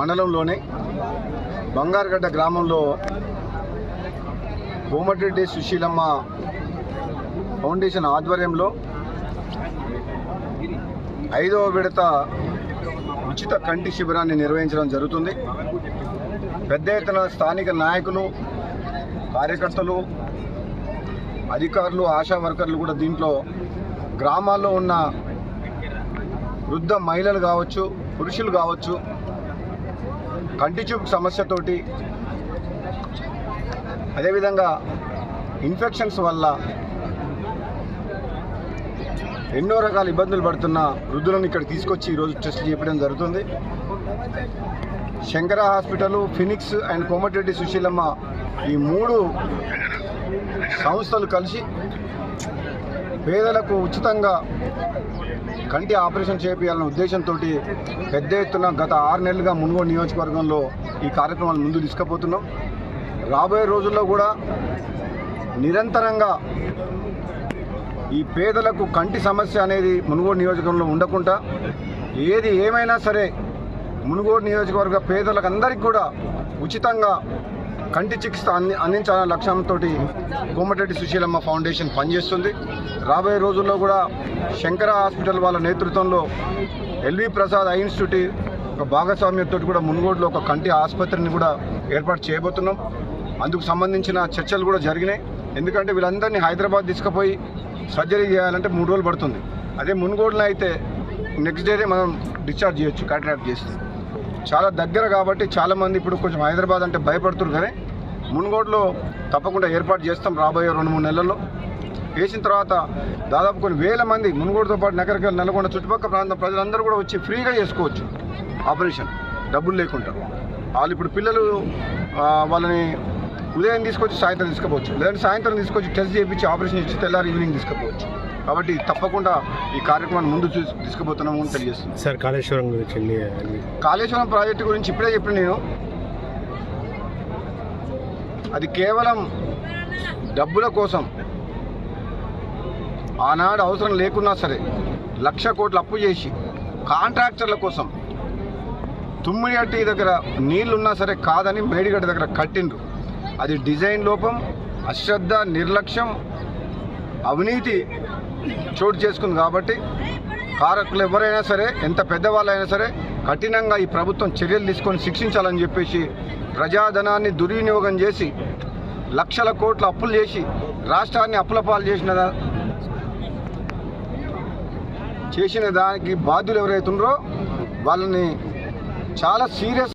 మండలంలోని బంగారుగడ్డ గ్రామంలో కోమటిరెడ్డి సుశీలమ్మ ఫౌండేషన్ ఆధ్వర్యంలో ఐదవ విడత ఉచిత కంటి శిబిరాన్ని నిర్వహించడం జరుగుతుంది. పెద్ద ఎత్తున స్థానిక నాయకులు కార్యకర్తలు అధికారులు ఆశా వర్కర్లు కూడా దీంట్లో గ్రామాల్లో ఉన్న వృద్ధ మహిళలు కావచ్చు పురుషులు కావచ్చు కంటి చూపు సమస్యతోటి అదేవిధంగా ఇన్ఫెక్షన్స్ వల్ల ఎన్నో రకాల ఇబ్బందులు పడుతున్న వృద్ధులను ఇక్కడ తీసుకొచ్చి ఈరోజు టెస్ట్ చేయడం జరుగుతుంది. Shankara hospital Phoenix and Komatireddy Sushilamma ఈ మూడు సంస్థలు కలిసి పేదలకు ఉచితంగా కంటి ఆపరేషన్ చేపించాలన్న ఉద్దేశంతో పెద్ద ఎత్తున గత ఆరు నెలలుగా మునుగోడు నియోజకవర్గంలో ఈ కార్యక్రమాలు ముందు తీసుకుపోతున్నాం. రాబోయే రోజుల్లో కూడా నిరంతరంగా ఈ పేదలకు కంటి సమస్య అనేది మునుగోడు నియోజకవర్గంలో ఉండకుండా ఏది ఏమైనా సరే మునుగోడు నియోజకవర్గ పేదలకు అందరికీ కూడా ఉచితంగా కంటి చికిత్స అంది అందించాలనే లక్ష్యంతో కోమటిరెడ్డి సుశీలమ్మ ఫౌండేషన్ పనిచేస్తుంది. రాబోయే రోజుల్లో కూడా శంకర హాస్పిటల్ వాళ్ళ నేతృత్వంలో ఎల్వి ప్రసాద్ ఐ ఇన్స్టిట్యూట్ ఒక భాగస్వామ్యంతో కూడా మునుగోడులో ఒక కంటి ఆసుపత్రిని కూడా ఏర్పాటు చేయబోతున్నాం. అందుకు సంబంధించిన చర్చలు కూడా జరిగినాయి. ఎందుకంటే వీళ్ళందరినీ హైదరాబాద్ తీసుకుపోయి సర్జరీ చేయాలంటే మూడు రోజులు పడుతుంది. అదే మున్గోడులో అయితే నెక్స్ట్ డేనే మనం డిశ్చార్జ్ చేయొచ్చు కాంట్రాక్ట్ చేస్తే చాలా దగ్గర కాబట్టి చాలామంది ఇప్పుడు కొంచెం హైదరాబాద్ అంటే భయపడుతున్నారు కానీ మునుగోడులో తప్పకుండా ఏర్పాటు చేస్తాం రాబోయే రెండు మూడు నెలల్లో. వేసిన తర్వాత దాదాపు కొన్ని వేల మంది మునుగోడుతో పాటు నగరకల్ నెలకొండ చుట్టుపక్కల ప్రాంతం ప్రజలందరూ కూడా వచ్చి ఫ్రీగా చేసుకోవచ్చు ఆపరేషన్. డబ్బులు లేకుండా. వాళ్ళు ఇప్పుడు పిల్లలు వాళ్ళని ఉదయం తీసుకొచ్చి సాయంత్రం తీసుకుపోవచ్చు. లేదంటే సాయంత్రం తీసుకొచ్చి టెస్ట్ చేయించి ఆపరేషన్ ఇచ్చి తెల్లారి ఈవినింగ్ తీసుకుపోవచ్చు. కాబట్టి తప్పకుండా ఈ కార్యక్రమాన్ని ముందు చూసి తీసుకుపోతున్నాము అని తెలియజేస్తుంది సార్ కాళేశ్వరం గురించి కాళేశ్వరం ప్రాజెక్టు గురించి ఇప్పుడే చెప్పిన నేను. అది కేవలం డబ్బుల కోసం. ఆనాడు అవసరం లేకున్నా సరే లక్ష కోట్లు అప్పు చేసి కాంట్రాక్టర్ల కోసం తుమ్మిడి దగ్గర నీళ్ళున్నా సరే కాదని మేడిగడ్డ దగ్గర కట్టిండ్రు. అది డిజైన్ లోపం అశ్రద్ధ నిర్లక్ష్యం అవినీతి చోటు చేసుకుంది కాబట్టి కారకులు ఎవరైనా సరే ఎంత పెద్దవాళ్ళైనా సరే కఠినంగా ఈ ప్రభుత్వం చర్యలు తీసుకొని శిక్షించాలని చెప్పేసి ప్రజాధనాన్ని దుర్వినియోగం చేసి లక్షల కోట్ల అప్పులు చేసి రాష్ట్రాన్ని అప్పుల పాలు చేసిన దా- చేసిన దానికి బాధ్యులు ఎవరైతున్నారో వాళ్ళని చాలా సీరియస్